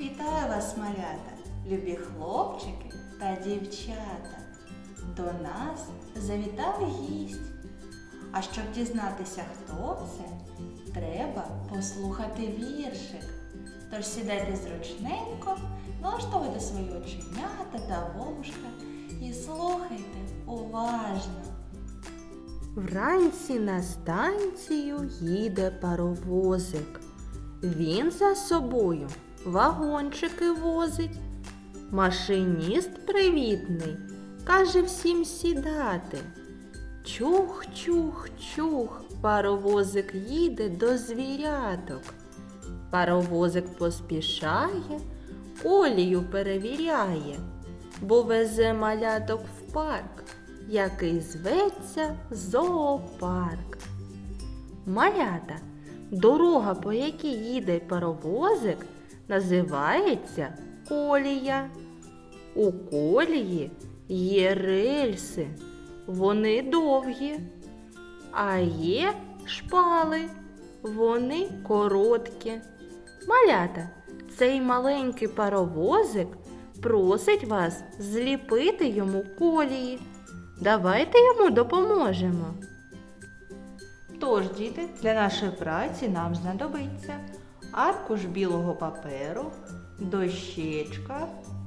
Вітаю вас, малята, любі хлопчики та дівчата. До нас завітав гість. А щоб дізнатися, хто це, треба послухати віршик. Тож сідайте зручненько, налаштовуйте свої оченята та вушка і слухайте уважно. Вранці на станцію їде паровозик. Він за собою вагончики возить. Машиніст привітний, каже всім сідати. Чух, чух, чух, паровозик їде до звіряток. Паровозик поспішає, колію перевіряє, бо везе маляток в парк, який зветься зоопарк. Малята, дорога, по якій їде паровозик, називається колія. У колії є рельси, вони довгі, а є шпали, вони короткі. Малята, цей маленький паровозик просить вас зліпити йому колії. Давайте йому допоможемо. Тож, діти, для нашої праці нам знадобиться аркуш білого паперу, дощечка,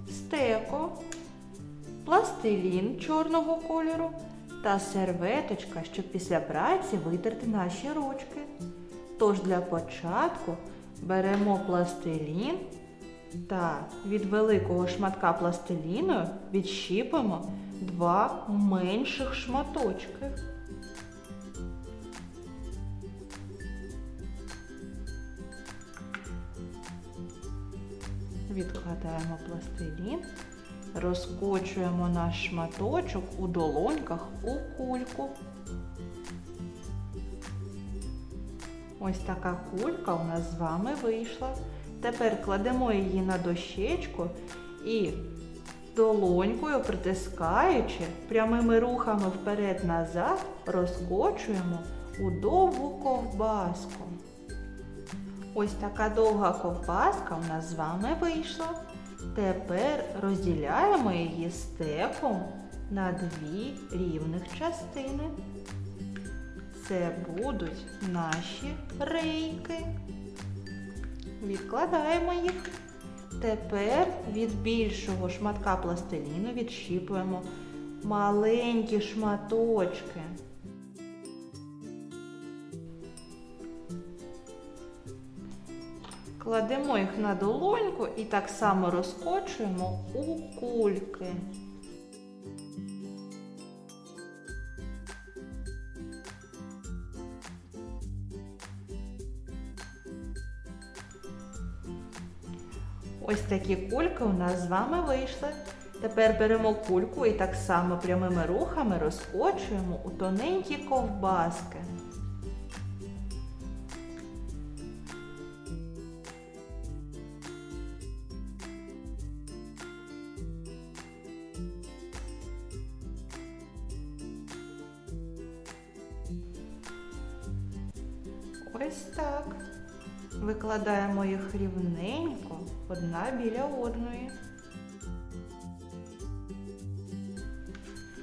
стеко, пластилін чорного кольору та серветочка, щоб після праці витерти наші ручки. Тож для початку беремо пластилін та від великого шматка пластиліну відщіпимо два менших шматочки. Відкладаємо пластилін, розкочуємо наш шматочок у долоньках у кульку. Ось така кулька у нас з вами вийшла. Тепер кладемо її на дощечку і долонькою притискаючи прямими рухами вперед-назад, розкочуємо у довгу ковбаску. Ось така довга ковбаска у нас з вами вийшла. Тепер розділяємо її стеком на дві рівних частини. Це будуть наші рейки. Відкладаємо їх. Тепер від більшого шматка пластиліну відщіпуємо маленькі шматочки. Кладемо їх на долоньку і так само розкочуємо у кульки. Ось такі кульки у нас з вами вийшли. Тепер беремо кульку і так само прямими рухами розкочуємо у тоненькі ковбаски. Ось так. Викладаємо їх рівненько одна біля одної.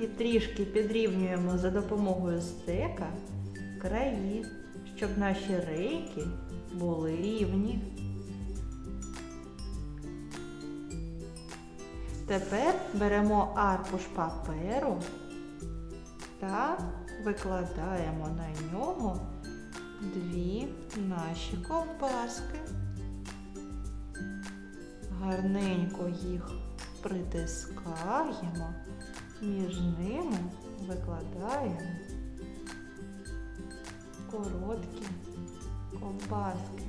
І трішки підрівнюємо за допомогою стека краї, щоб наші рейки були рівні. Тепер беремо аркуш паперу та викладаємо на нього дві наші ковбаски. Гарненько їх притискаємо, між ними викладаємо короткі ковбаски.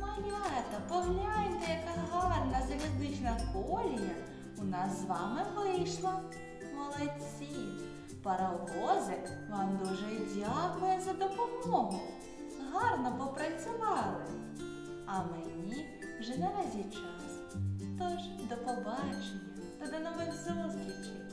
Малята, погляньте, яка гарна залізнична колія у нас з вами вийшла. Молодці! Паровозик вам дуже дякує за допомогу. Гарно попрацювали. А мені вже наразі час. Тож до побачення та до нових зустрічей!